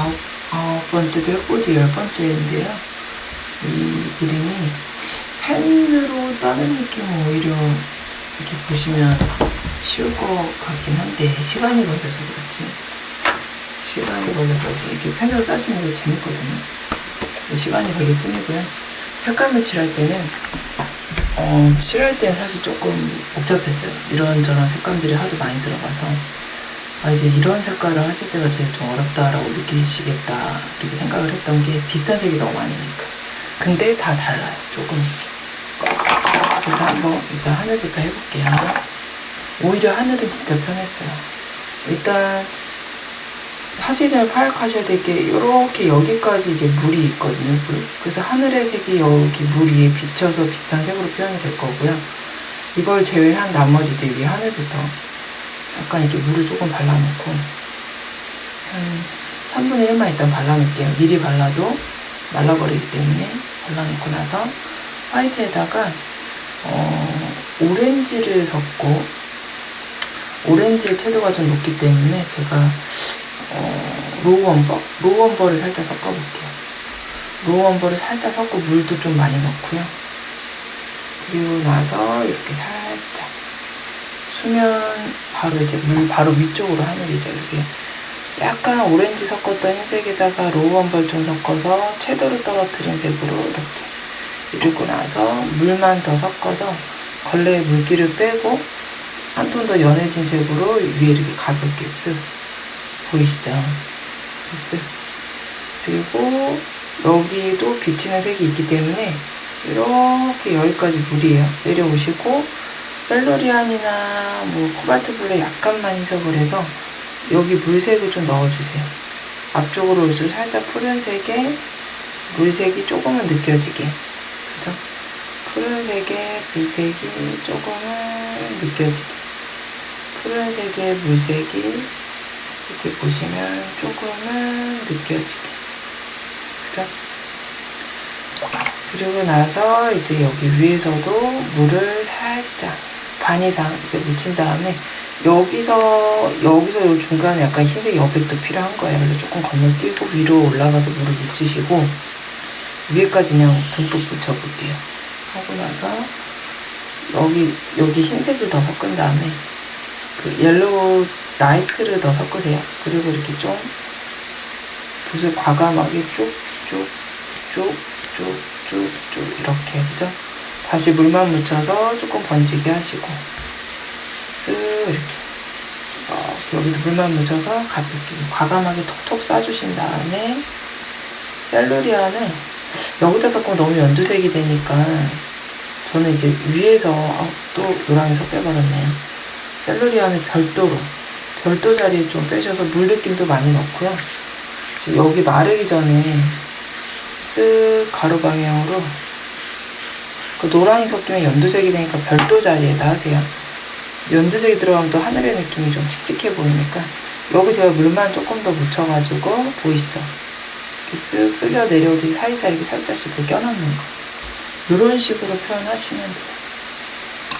아홉, 아홉 번째도 했고 열 번째인데요. 이 그림이 펜으로 다른 느낌은 오히려 이렇게 보시면 쉬울 것 같긴 한데 시간이 걸려서 그렇지. 시간이 걸려서 이렇게 펜으로 따시면 이게 재밌거든요. 시간이 걸릴 뿐이고요. 색감을 칠할 때는 어, 칠할 땐 사실 조금 복잡했어요. 이런저런 색감들이 하도 많이 들어가서 아, 이제 이런 색깔을 하실 때가 제일 좀 어렵다라고 느끼시겠다 이렇게 생각을 했던 게 비슷한 색이 너무 많으니까. 근데 다 달라요. 조금씩. 그래서 한번 일단 하늘부터 해볼게요. 오히려 하늘은 진짜 편했어요. 일단 하시기 전에 파악하셔야 될 게 이렇게 여기까지 이제 물이 있거든요. 물. 그래서 하늘의 색이 여기 물 위에 비쳐서 비슷한 색으로 표현이 될 거고요. 이걸 제외한 나머지 이제 위에 하늘부터 약간 이렇게 물을 조금 발라놓고 한 3분의 1만 일단 발라놓을게요. 미리 발라도 말라버리기 때문에 발라놓고 나서 화이트에다가 어, 오렌지를 섞고 오렌지 채도가 좀 높기 때문에 제가 어, 로우 원버? 로우 원버를 살짝 섞어볼게요. 로우 원버를 살짝 섞고 물도 좀 많이 넣고요. 그리고 나서 이렇게 살짝 수면 바로 이제 물 바로 위쪽으로 하늘이죠. 이렇게 약간 오렌지 섞었던 흰색에다가 로우원벌 좀 섞어서 채도를 떨어뜨린 색으로 이렇게 이러고 나서 물만 더 섞어서 걸레의 물기를 빼고 한 톤 더 연해진 색으로 위에 이렇게 가볍게 쓱 보이시죠? 쓱 그리고 여기도 비치는 색이 있기 때문에 이렇게 여기까지 물이에요. 내려오시고 셀러리안이나 뭐 코발트 블랙 약간만 희석을 해서 여기 물색을 좀 넣어주세요. 앞쪽으로 좀 살짝 푸른색에 물색이 조금은 느껴지게 그죠? 푸른색에 물색이 조금은 느껴지게 푸른색에 물색이 이렇게 보시면 조금은 느껴지게 그죠? 그리고 나서 이제 여기 위에서도 물을 살짝 반 이상 이제 묻힌 다음에 여기서 여기서 요 중간에 약간 흰색 여백도 필요한 거예요. 그래서 조금 건너뛰고 위로 올라가서 물을 묻히시고 위에까지 그냥 듬뿍 붙여볼게요. 하고 나서 여기 여기 흰색을 더 섞은 다음에 그 옐로우 라이트를 더 섞으세요. 그리고 이렇게 좀 붓을 과감하게 쭉쭉쭉쭉쭉쭉 이렇게 그죠? 다시 물만 묻혀서 조금 번지게 하시고 쓱 이렇게 이렇게 여기도 물만 묻혀서 가볍게 과감하게 톡톡 싸주신 다음에 셀루리아는 여기다 섞으면 너무 연두색이 되니까 저는 이제 위에서 어, 또 노랑이 섞여버렸네요. 셀루리아는 별도로 별도 자리에 좀 빼셔서 물 느낌도 많이 넣고요. 지금 여기 마르기 전에 쓱 가로 방향으로 그 노랑이 섞이면 연두색이 되니까 별도 자리에다 하세요. 연두색이 들어가면 또 하늘의 느낌이 좀 칙칙해 보이니까 여기 제가 물만 조금 더 묻혀가지고 보이시죠? 이렇게 쓱 쓸려 내려오듯이 사이사이 이렇게 살짝씩 물 껴넣는 거. 이런 식으로 표현하시면 돼요.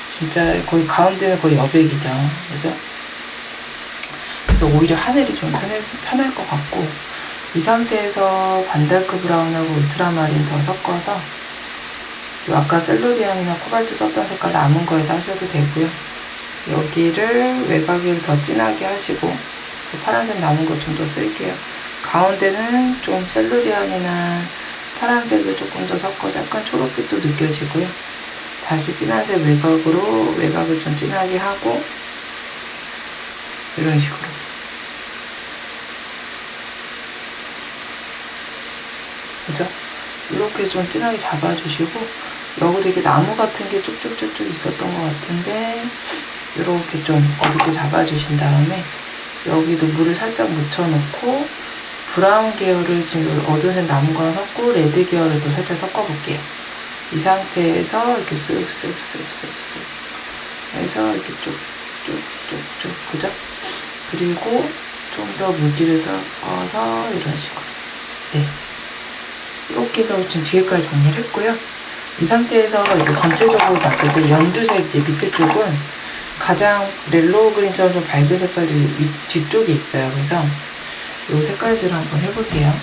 진짜 거의 가운데는 거의 여백이죠. 그죠? 그래서 오히려 하늘이 좀 편할, 편할 것 같고 이 상태에서 반달크 브라운하고 울트라마린 더 섞어서 아까 셀로리안이나 코발트 썼던 색깔 남은 거에다 하셔도 되고요. 여기를 외곽을 더 진하게 하시고 그 파란색 남은 것 좀 더 쓸게요. 가운데는 좀 셀루리안이나 파란색을 조금 더 섞어서 약간 초록빛도 느껴지고요. 다시 진한색 외곽으로 외곽을 좀 진하게 하고 이런 식으로 그죠? 이렇게 좀 진하게 잡아주시고 여기도 이렇게 나무 같은 게 쭉쭉쭉쭉 있었던 것 같은데 이렇게 좀 어둡게 잡아주신 다음에 여기도 물을 살짝 묻혀놓고 브라운 계열을 지금 어두운색 남은 거랑 섞고 레드 계열을 또 살짝 섞어볼게요. 이 상태에서 이렇게 쓱쓱쓱쓱쓱 해서 이렇게 쭉쭉쭉쭉 그죠? 그리고 좀 더 물기를 섞어서 이런 식으로 네 이렇게 해서 지금 뒤에까지 정리를 했고요. 이 상태에서 이제 전체적으로 봤을 때 연두색 이제 밑에 쪽은 가장 렐로우 그린처럼 좀 밝은 색깔들이 뒤쪽에 있어요. 그래서 요 색깔들을 한번 해볼게요.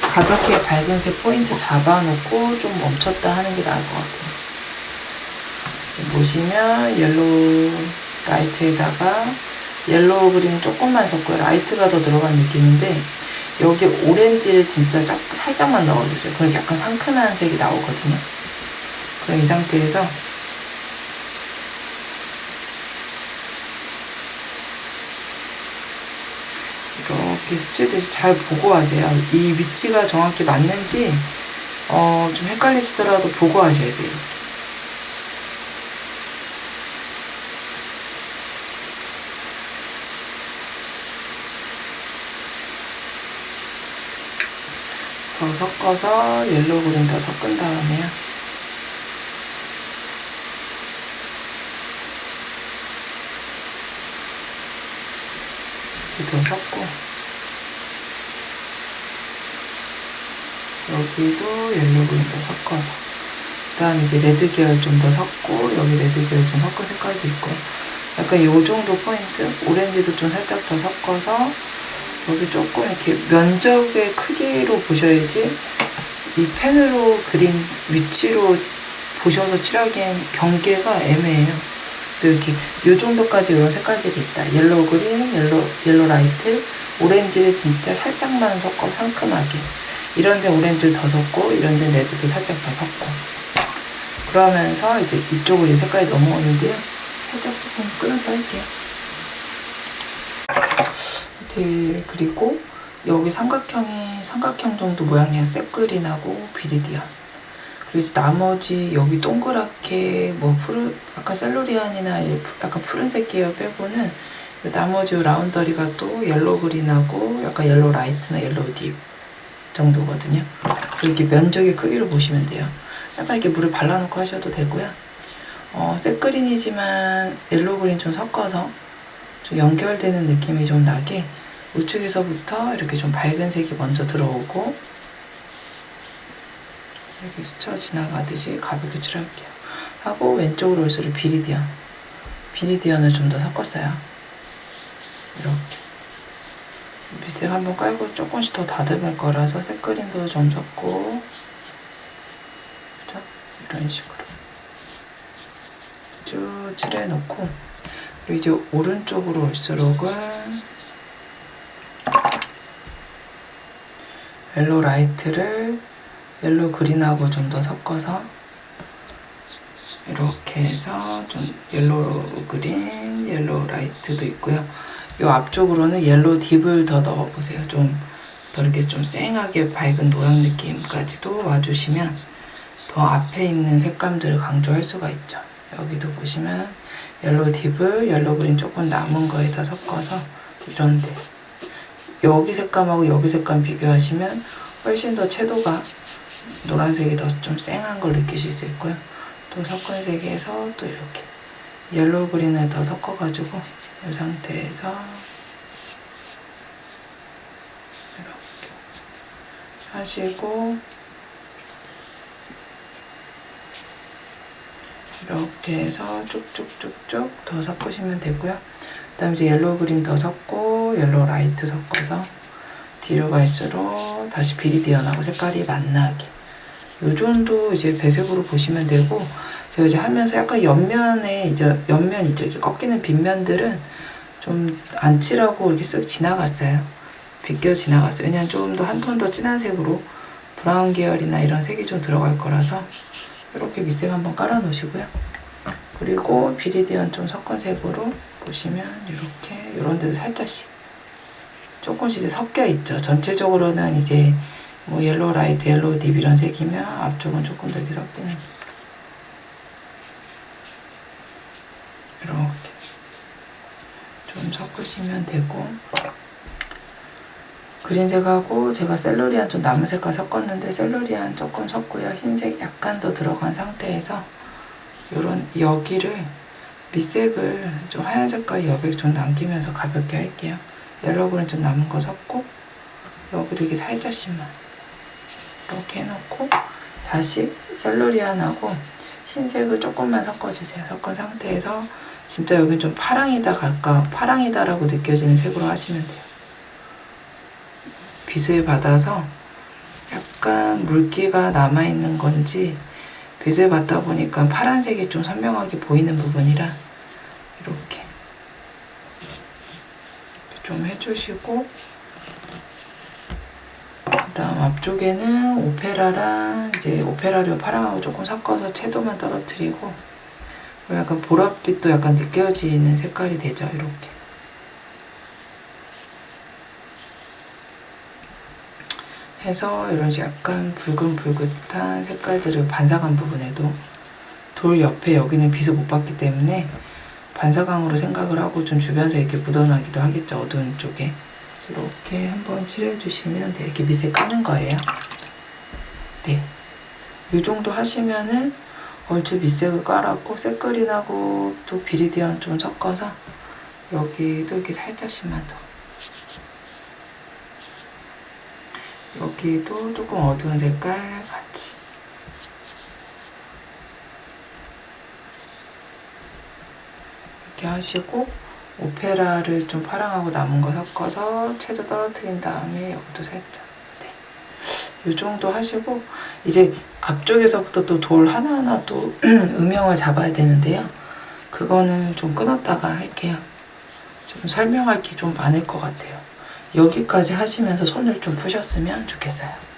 가볍게 밝은색 포인트 잡아놓고 좀 멈췄다 하는 게 나을 것 같아요. 지금 보시면 옐로우 라이트에다가 옐로우 그린 조금만 섞고요. 라이트가 더 들어간 느낌인데 여기 오렌지를 진짜 짝, 살짝만 넣어주세요. 그럼 약간 상큼한 색이 나오거든요. 그럼 이 상태에서 이렇게 스치듯이 잘 보고 하세요. 이 위치가 정확히 맞는지 어, 좀 헷갈리시더라도 보고 하셔야 돼요. 더 섞어서 옐로우 그린 더 섞은 다음에요. 이렇게 더 섞고 여기도 옐로우 그린 더 섞어서 그 다음 이제 레드 계열 좀 더 섞고 여기 레드 계열 좀 섞은 색깔도 있고요. 약간 이 정도 포인트 오렌지도 좀 살짝 더 섞어서 여기 조금 이렇게 면적의 크기로 보셔야지 이 펜으로 그린 위치로 보셔서 칠하기엔 경계가 애매해요. 그래서 이렇게 이 정도까지 이런 색깔들이 있다. 옐로우 그린, 옐로, 옐로 라이트, 오렌지를 진짜 살짝만 섞어 상큼하게. 이런 데 오렌지를 더 섞고, 이런 데 레드도 살짝 더 섞고. 그러면서 이제 이쪽으로 이 색깔이 넘어오는데요. 살짝 조금 끊었다 할게요. 이제 그리고 여기 삼각형이 삼각형 정도 모양이야 셉그린하고 비리디안 그리고 이제 나머지 여기 동그랗게 뭐 푸르 아까 셀로리안이나 약간 푸른색 계열 빼고는 나머지 라운더리가 또 옐로우 그린하고 약간 옐로우 라이트나 옐로우 딥 정도거든요. 이렇게 면적의 크기로 보시면 돼요. 약간 이렇게 물을 발라놓고 하셔도 되고요. 어, 셋그린이지만 옐로우 그린 좀 섞어서 좀 연결되는 느낌이 좀 나게 우측에서부터 이렇게 좀 밝은 색이 먼저 들어오고 이렇게 스쳐 지나가듯이 가볍게 칠할게요. 하고 왼쪽으로 올수록 비리디언 비리디언을 좀 더 섞었어요. 이렇게 밑색 한번 깔고 조금씩 더 다듬을 거라서 색그린도 좀 섞고 그죠? 이런 식으로 쭉 칠해놓고 그리고 이제 오른쪽으로 올수록은 옐로 라이트를 옐로 그린하고 좀 더 섞어서 이렇게 해서 좀 옐로 그린, 옐로 라이트도 있고요. 이 앞쪽으로는 옐로 딥을 더 넣어보세요. 좀 더 이렇게 좀 쨍하게 밝은 노랑 느낌까지도 와주시면 더 앞에 있는 색감들을 강조할 수가 있죠. 여기도 보시면 옐로 딥을 옐로 그린 조금 남은 거에다 섞어서 이런데 여기 색감하고 여기 색감 비교하시면 훨씬 더 채도가 노란색이 더좀 쨍한 걸 느끼실 수 있고요. 또 섞은 색에서 또 이렇게 옐로우 그린을 더 섞어가지고 이 상태에서 이렇게 하시고 이렇게 해서 쭉쭉쭉쭉 더 섞으시면 되고요. 그 다음 이제 옐로우 그린 더 섞고 옐로우 라이트 섞어서 뒤로 갈수록 다시 비리디언하고 색깔이 만나게. 요 정도 이제 배색으로 보시면 되고 제가 이제 하면서 약간 옆면에 이제 옆면 있죠 이렇게 꺾이는 빗면들은 좀 안 칠하고 이렇게 쓱 지나갔어요. 비껴 지나갔어요. 왜냐면 조금 더 한 톤 더 진한 색으로 브라운 계열이나 이런 색이 좀 들어갈 거라서 이렇게 밑색 한번 깔아 놓으시고요 그리고 비리디언 좀 섞은 색으로 보시면 이렇게 이런 데도 살짝씩 조금씩 이제 섞여 있죠. 전체적으로는 이제 뭐 옐로우 라이트, 옐로우 딥 이런 색이면 앞쪽은 조금 더 이렇게 섞이는 색. 이렇게 좀 섞으시면 되고 그린색하고 제가 셀러리안 좀 남은 색깔 섞었는데 셀러리안 조금 섞고요. 흰색 약간 더 들어간 상태에서 이런 여기를 밑색을 좀 하얀 색깔 여백 좀 남기면서 가볍게 할게요. 옐로우그린 좀 남은 거 섞고 여기도 이게 살짝씩만 이렇게 해놓고 다시 셀러리안하고 흰색을 조금만 섞어주세요. 섞은 상태에서 진짜 여긴 좀 파랑이다 갈까 파랑이다라고 느껴지는 색으로 하시면 돼요. 빛을 받아서 약간 물기가 남아있는 건지 빛을 받다 보니까 파란색이 좀 선명하게 보이는 부분이라 이렇게 좀 해주시고 그다음 앞쪽에는 오페라랑 이제 오페라류 파랑하고 조금 섞어서 채도만 떨어뜨리고 약간 보랏빛도 약간 느껴지는 색깔이 되죠 이렇게 해서 이런 약간 붉은붉은한 색깔들을 반사광 부분에도 돌 옆에 여기는 빛을 못 받기 때문에 반사광으로 생각을 하고 좀 주변에서 이렇게 묻어나기도 하겠죠 어두운 쪽에. 이렇게 한번 칠해 주시면 돼 이렇게 밑에 까는 거예요. 네 이 정도 하시면은 얼추 밑색을 깔았고 새그린하고 또 비리디언 좀 섞어서 여기도 이렇게 살짝씩만 더 여기도 조금 어두운 색깔 같이. 이렇게 하시고 오페라를 좀 파랑하고 남은 거 섞어서 채도 떨어뜨린 다음에 여기도 살짝. 네. 이 정도 하시고 이제 앞쪽에서부터 또 돌 하나하나 또 음영을 잡아야 되는데요. 그거는 좀 끊었다가 할게요. 좀 설명할 게 좀 많을 것 같아요 여기까지 하시면서 손을 좀 푸셨으면 좋겠어요